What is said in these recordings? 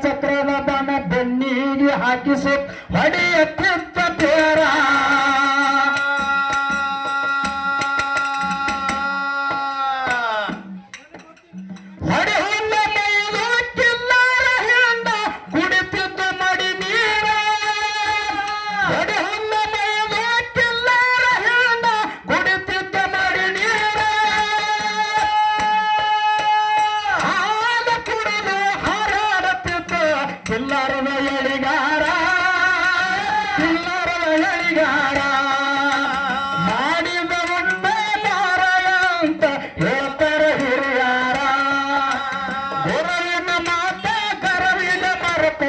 ಚಕ್ರದ ಬಣ ಬೆನ್ನಿಗೆ ಹಾಕಿಸು. ಹೊಡೆಯುತ್ತಿದ್ದ ಕಿಲ್ಲರದ ಎಳಿಗಾರ ಕಿಲ್ಲರದ ಎಳಿಗಾರ ಮಾಡಿದ ಮಾರಾಯ ಅಂತ ಹೇಳ್ತಾರೆ ಹಿರಿಯಾರ. ಗುರುವಿನ ಮಾತ ಕರವಿದ ಮರೆತು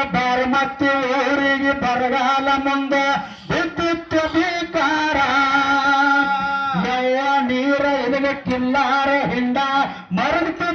ಮತ್ತಿ ಊರಿಗೆ ಬರಗಾಲ ಮುಂದೆ ಬಿದ್ದಿತ್ತು ಬೀಕಾರ ನವ್ವ ನೀರ ಎದಗಕ್ಕಿಲ್ಲಾರ ಹಿಂಡ ಮರಳಿತು